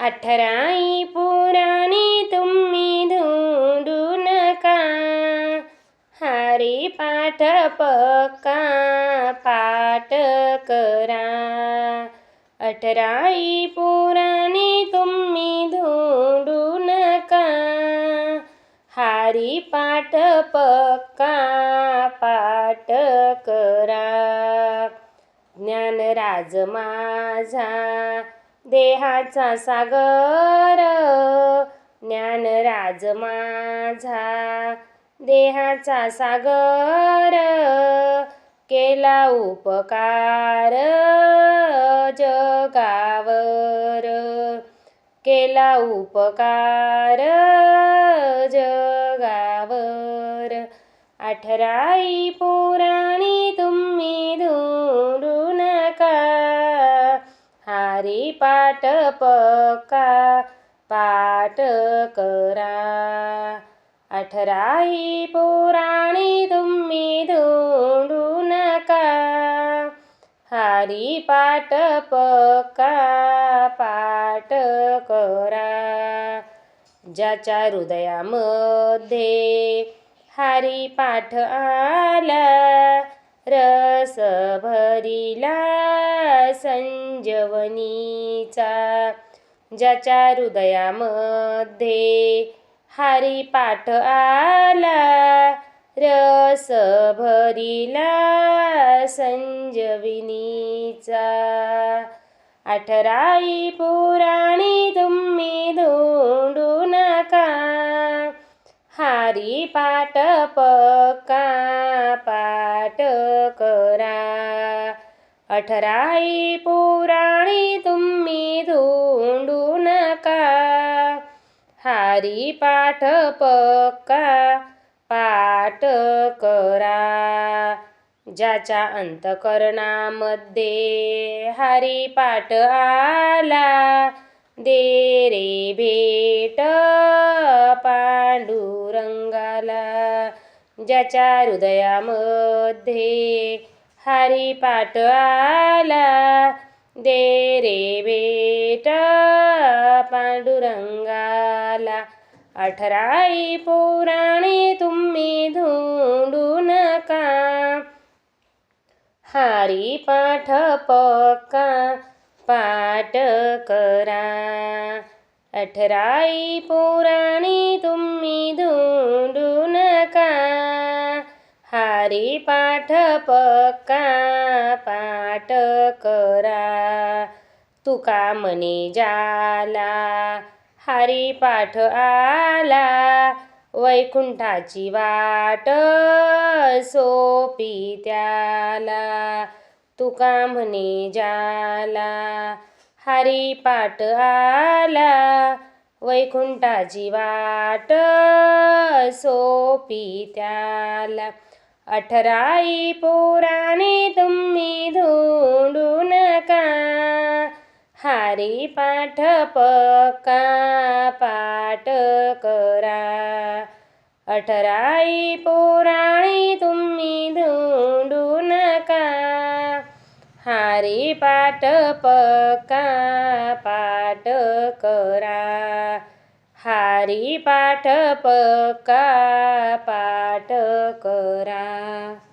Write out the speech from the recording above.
अठराई पुराणी तुम्ही धुंडू नका. हरी पाठ पक्का पाठ करा. अठराई पुराणी तुम्ही धुंडू नका. हारी पाठ पक्का पाठ करा. ज्ञानराज माझा देहाचा सागर ज्ञानराज माझा. देहाचा सागर केला उपकार जगावर. केला उपकार जगावर. अठराई पुराणी तुम्ही धुंडू हारी पाठ पक्का पाठ करा. अठराई पुराणी तुम्ही धुंडू नका. हारी पाठ पक्का पाठ करा. ज्याच्या हृदयामध्ये हारी पाठ आला रस भरिला संजवनीचा ज्याच्या हृदयामध्ये हारी पाठ आला. रस भरिला संजविनीचा अठराई पुराणी तुम्ही धोंडू नका. हारी पाट पक्का पाठ करा. अठराई पुराणी तुम्ही धुंडू नका. हारी पाठ पक्का पाठ करा. ज्याच्या अंतकरणामध्ये हरी पाठ आला दे रे भेट पांडुरंगाला ज्याच्या हृदयामध्ये हरी पाठ आला दे रे बेटा पांडुरंगाला. अठराई पुराणे तुम्ही धुंडू नका. हारी पाठ पक्का पाठ करा. अठराई पुराण हारी पाठ पक्का पाठ करा. तुका म्हणे जाला? हारी पाठ आला वैकुंठाची वाट सोपी त्याला. तुका म्हणे जाला? हरी पाठ आला वैकुंठाची वाट सोपी त्याला. अठराई पुराणी तुम्ही धोंडू नका. हारी पाठ पक्का पाठ करा. अठराई पुराणी तुम्ही धुंडू नका. हारी पाठ पक्का पाठ करा. हारी पाठ पका पाठ करा.